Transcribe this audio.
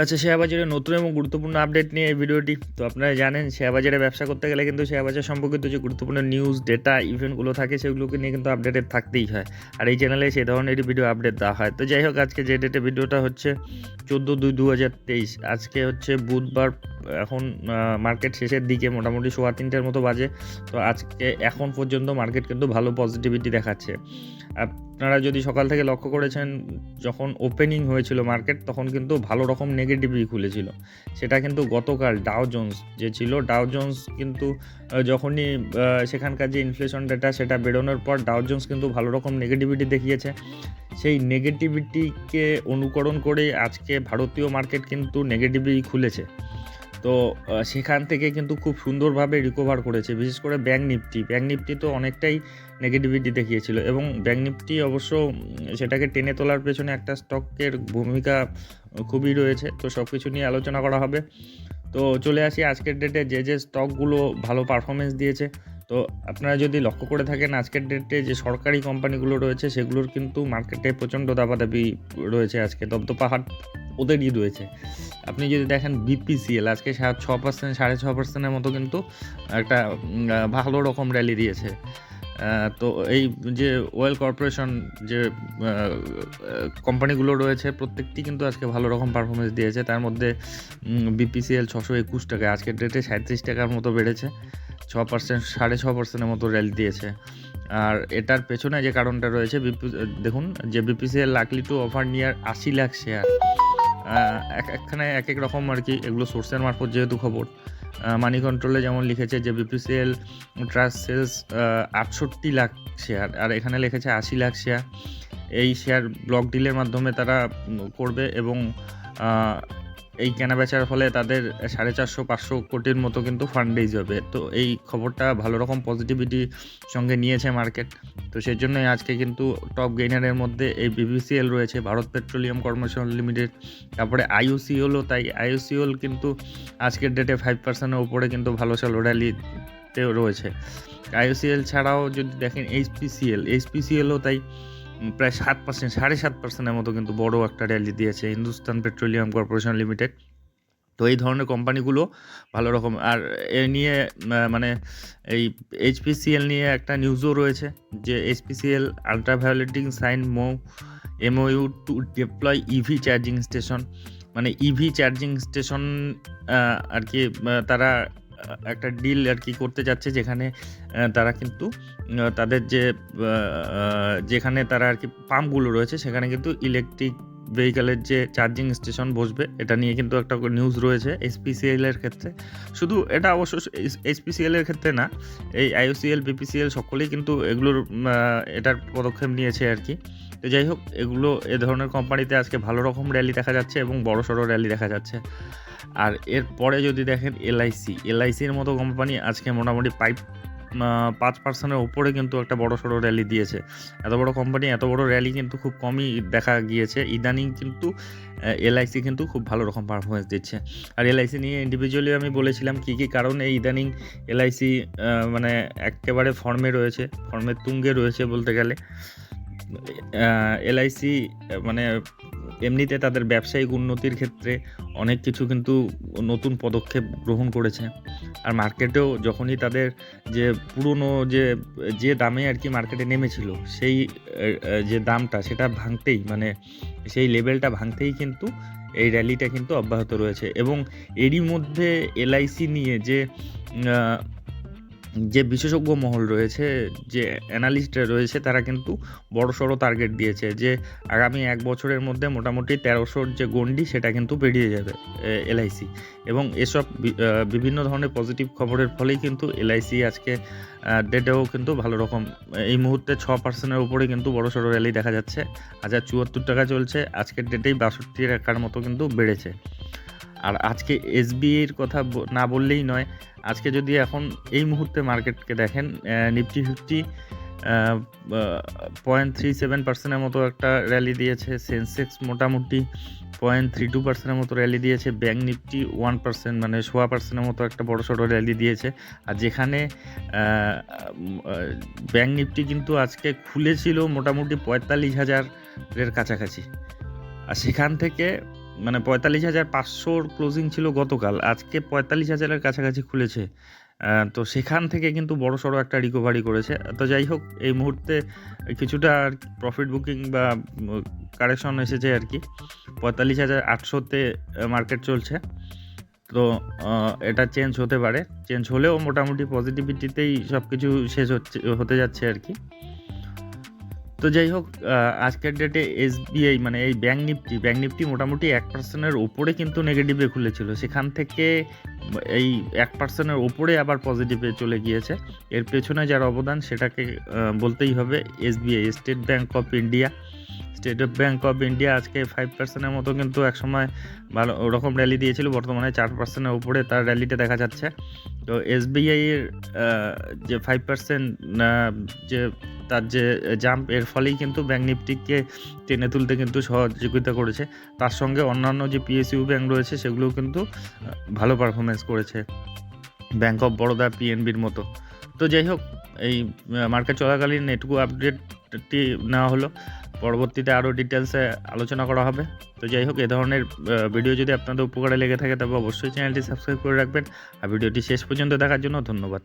আচ্ছা শেয়ার বাজারে নতুন এবং গুরুত্বপূর্ণ আপডেট নিয়ে এই ভিডিওটি। তো আপনারা জানেন শেয়ার বাজারে ব্যবসা করতে গেলে কিন্তু শেয়ার বাজার সম্পর্কিত যে গুরুত্বপূর্ণ নিউজ ডেটা ইভেন্টগুলো থাকে, সেগুলোকে নিয়ে কিন্তু আপডেটেড থাকতেই হয়। আর এই চ্যানেলে সেই ধরনেরই ভিডিও আপডেট দেওয়া হয়। তো যাই হোক, আজকে যে ডেটে ভিডিওটা হচ্ছে, চোদ্দ দুই দু হাজার তেইশ। আজকে হচ্ছে বুধবার, এখন মার্কেট শেষের দিকে, মোটামুটি সোয়া তিনটের মতো বাজে। তো আজকে, এখন পর্যন্ত মার্কেট কিন্তু ভালো পজিটিভিটি দেখাচ্ছে। আপনারা যদি সকাল থেকে লক্ষ্য করেছেন, যখন ওপেনিং হয়েছিল মার্কেট তখন কিন্তু ভালো রকম নেগেটিভই খুলেছিল। সেটা কিন্তু গতকাল ডাও জোন্স যে ছিল ডাও জোন্স কিন্তু যখনই সেখানকার যে ইনফ্লেশন ডেটা সেটা বেরোনোর পর ডাও জোন্স কিন্তু ভালো রকম নেগেটিভিটি দেখিয়েছে। সেই নেগেটিভিটিকে অনুকরণ করে আজকে ভারতীয় মার্কেট কিন্তু নেগেটিভই খুলেছে। তো সেখান থেকে কিন্তু খুব সুন্দরভাবে রিকভার করেছে। বিশেষ করে ব্যাঙ্ক নিফটি ব্যাঙ্ক নিফটি তো অনেকটাই নেগেটিভিটি দেখিয়েছিল এবং ব্যাঙ্ক নিফটি অবশ্য সেটাকে টেনে তোলার পেছনে একটা স্টকের ভূমিকা খুবই রয়েছে। তো সব কিছু নিয়ে আলোচনা করা হবে। তো চলে আসি। আজকের ডেটে যে যে স্টকগুলো ভালো পারফরমেন্স দিয়েছে তো আপনারা যদি লক্ষ্য করে থাকেন, আজকের ডেটে যে সরকারি কোম্পানিগুলো রয়েছে, সেগুলোর কিন্তু মার্কেটে প্রচণ্ড দাবাদাবি রয়েছে আজকে। দব্দ পাহাড় ওদেরই রয়েছে। আপনি যদি দেখেন বিপিসিএল আজকে ছ পার্সেন্ট সাড়ে ছ পার্সেন্টের মতো কিন্তু একটা ভালো রকম র্যালি দিয়েছে। তো এই যে ওয়েল কর্পোরেশন যে কোম্পানিগুলো রয়েছে, প্রত্যেকটি কিন্তু আজকে ভালো রকম পারফরমেন্স দিয়েছে। তার মধ্যে বিপিসিএল ছশো একুশ টাকা আজকের ডেটে সাঁত্রিশ টাকার মতো বেড়েছে। ছ পার্সেন্ট সাড়ে ছ পার্সেন্টের মতো র্যালি দিয়েছে। আর এটার পেছনে যে কারণটা রয়েছে দেখুন, যে BPCL likely to offer near আশি লাখ শেয়ার এক, একখানে এক এক রকম আর কি এগুলো সোর্সের মারফত যেহেতু খবর। মানি কন্ট্রোলে যেমন লিখেছে যে বিপিসিএল ট্রাস্ট সেলস আটষট্টি লাখ শেয়ার আর এখানে লিখেছে আশি লাখ শেয়ার এই শেয়ার ব্লক ডিলের মাধ্যমে তারা করবে এবং এই কেনা বেচার ফলে তাদের সাড়ে চারশো, পাঁচশো কোটির মতো কিন্তু ফান্ডেজ হবে। তো এই খবরটা ভালো রকম পজিটিভিটি সঙ্গে নিয়েছে মার্কেট তো সেই জন্যই আজকে কিন্তু টপ গেইনারের মধ্যে এই বিবিসিএল রয়েছে, ভারত পেট্রোলিয়াম কর্পোরেশন লিমিটেড। তারপরে আইওসিএলও তাই। আইওসিএল কিন্তু আজকের ডেটে ফাইভ পার্সেন্টের উপরে কিন্তু ভালো সালো র্যালিতে রয়েছে। আইওসিএল ছাড়াও যদি দেখেন এইচপিসিএল এইচপিসিএলও তাই প্রায় সাত পার্সেন্ট সাড়ে সাত পার্সেন্টের মতো কিন্তু বড় একটা র্যালি দিয়েছে হিন্দুস্তান পেট্রোলিয়াম কর্পোরেশন লিমিটেড তো এই ধরনের কোম্পানিগুলো ভালো রকম আর এ নিয়ে মানে এই এইচপিসিএল নিয়ে একটা নিউজও রয়েছে যে এইচপিসিএল আলট্রাভায়োলেটিং sign Md MOU to deploy EV charging station মানে ইভি চার্জিং স্টেশন আর কি তারা একটা ডিল আর কি করতে যাচ্ছে যেখানে তারা কিন্তু তাদের যে যেখানে তারা আর কি পাম্পগুলো রয়েছে, সেখানে কিন্তু ইলেকট্রিক ভেহিক্যালের যে চার্জিং স্টেশন বসবে, এটা নিয়ে কিন্তু একটা নিউজ রয়েছে এসপিসিএলের ক্ষেত্রে। শুধু এটা অবশ্য এসপিসিএল এর ক্ষেত্রে না, এই আইওসিএল বিপিসিএল সকলেই কিন্তু এগুলোর এটার পদক্ষেপ নিয়েছে আর কি। তো যাই হোক, এগুলো এ ধরনের কোম্পানিতে আজকে ভালো রকম র্যালি দেখা যাচ্ছে এবং বড় সড়ো র্যালি দেখা যাচ্ছে। আর এরপরে যদি দেখেন এলআইসি এলআইসির মতো কোম্পানি আজকে মোটামুটি পাইপ পাঁচ পার্সেন্টের ওপরে কিন্তু একটা বড় সড়ো র্যালি দিয়েছে। এত বড় কোম্পানি এত বড় র্যালি কিন্তু খুব কমই দেখা গিয়েছে। ইদানিং কিন্তু এলআইসি কিন্তু খুব ভালো রকম পারফরমেন্স দিচ্ছে। আর এলআইসি নিয়ে ইন্ডিভিজুয়ালি আমি বলেছিলাম কী কী কারণে ইদানিং এলআইসি মানে একেবারে ফর্মে রয়েছে ফর্মের তুঙ্গে রয়েছে বলতে গেলে। এলআইসি মানে এমনিতে তাদের ব্যবসায়িক উন্নতির ক্ষেত্রে অনেক কিছু কিন্তু নতুন পদক্ষেপ গ্রহণ করেছে। আর মার্কেটেও যখনই তাদের যে পুরনো যে যে দামে আর কি মার্কেটে নেমেছিল, সেই যে দামটা সেটা ভাঙতেই মানে সেই লেভেলটা ভাঙতেই কিন্তু এই র্যালিটা কিন্তু অব্যাহত রয়েছে। এবং এরই মধ্যে এলআইসি নিয়ে যে যে বিশেষজ্ঞ মহল রয়েছে, যে অ্যানালিস্টরা রয়েছে, তারা কিন্তু বড় সড়ো টার্গেট দিয়েছে যে আগামী এক বছরের মধ্যে মোটামুটি তেরোশোর যে গন্ডি সেটা কিন্তু পেরিয়ে যাবে এলআইসি এবং এসব বিভিন্ন ধরনের পজিটিভ খবরের ফলেই কিন্তু এলআইসি আজকে ডেটেও কিন্তু ভালো রকম, এই মুহূর্তে ছ পার্সেন্টের উপরে কিন্তু বড় সড়ো র্যালি দেখা যাচ্ছে। হাজার চুয়াত্তর টাকা চলছে, আজকের ডেটেই বাষট্টি টাকার মতো কিন্তু বেড়েছে। আর আজকে এসবিআইয়ের কথা না বললেই নয়, আজকে যদি এখন এই মুহূর্তে মার্কেটকে দেখেন Nifty fifty point three seven পার্সেন্টের মতো একটা র্যালি দিয়েছে সেন্সেক্স মোটামুটি পয়েন্ট থ্রি টু পার্সেন্টের মতো র্যালি দিয়েছে ব্যাঙ্ক নিফটি ওয়ান পার্সেন্ট মানে সোয়া পার্সেন্টের মতো একটা বড় সড়ো র্যালি দিয়েছে। আর যেখানে ব্যাঙ্ক নিফটি কিন্তু আজকে খুলেছিল মোটামুটি পঁয়তাল্লিশ হাজারের কাছাকাছি। আর সেখান থেকে মানে পঁয়তাল্লিশ হাজার পাঁচশোর ক্লোজিং ছিল গতকাল, আজকে পঁয়তাল্লিশ হাজারের কাছাকাছি খুলেছে। তো সেখান থেকে কিন্তু বড় সড়ো একটা রিকভারি করেছে। তো যাই হোক, এই মুহূর্তে কিছুটা আর প্রফিট বুকিং বা কারেকশন এসেছে আর কি। পঁয়তাল্লিশ হাজার আটশোতে মার্কেট চলছে। তো এটা চেঞ্জ হতে পারে। চেঞ্জ হলেও মোটামুটি পজিটিভিটিতেই সব কিছু শেষ হচ্ছে, হতে যাচ্ছে আর কি। তো যাই হোক আজকের ডেটে এসবিআই মানে এই ব্যাঙ্ক নিফটি ব্যাঙ্ক নিফটি মোটামুটি এক পার্সেন্টের ওপরে কিন্তু নেগেটিভে খুলেছিল। সেখান থেকে এই এক পার্সেন্টের ওপরে আবার পজিটিভে চলে গিয়েছে। এর পেছনে যার অবদান সেটাকে বলতেই হবে SBI state bank of India state bank of India আজকে ফাইভ পার্সেন্টের মতো কিন্তু একসময় ভালো ওরকম র্যালি দিয়েছিল। বর্তমানে চার পার্সেন্টের উপরে তার র্যালিটা দেখা যাচ্ছে। তো এসবিআই এর যে ফাইভ পার্সেন্ট যে তার যে জাম্প এর ফলেই কিন্তু ব্যাঙ্ক নিফটিকে টেনে তুলতে কিন্তু সহযোগিতা করেছে। তার সঙ্গে অন্যান্য যে পিএসইউ ব্যাঙ্ক রয়েছে, সেগুলোও কিন্তু ভালো পারফরমেন্স করেছে। ব্যাঙ্ক অফ বরোদা পিএনবির মতো। তো যাই হোক, এই মার্কেট চলাকালীন এটুকু আপডেটটি নেওয়া হলো। পরবর্তীতে আরও ডিটেলসে আলোচনা করা হবে। তো যাই হোক, এ ধরনের ভিডিও যদি আপনাদের উপকারে লেগে থাকে, তবে অবশ্যই চ্যানেলটি সাবস্ক্রাইব করে রাখবেন। আর ভিডিওটি শেষ পর্যন্ত দেখার জন্য ধন্যবাদ।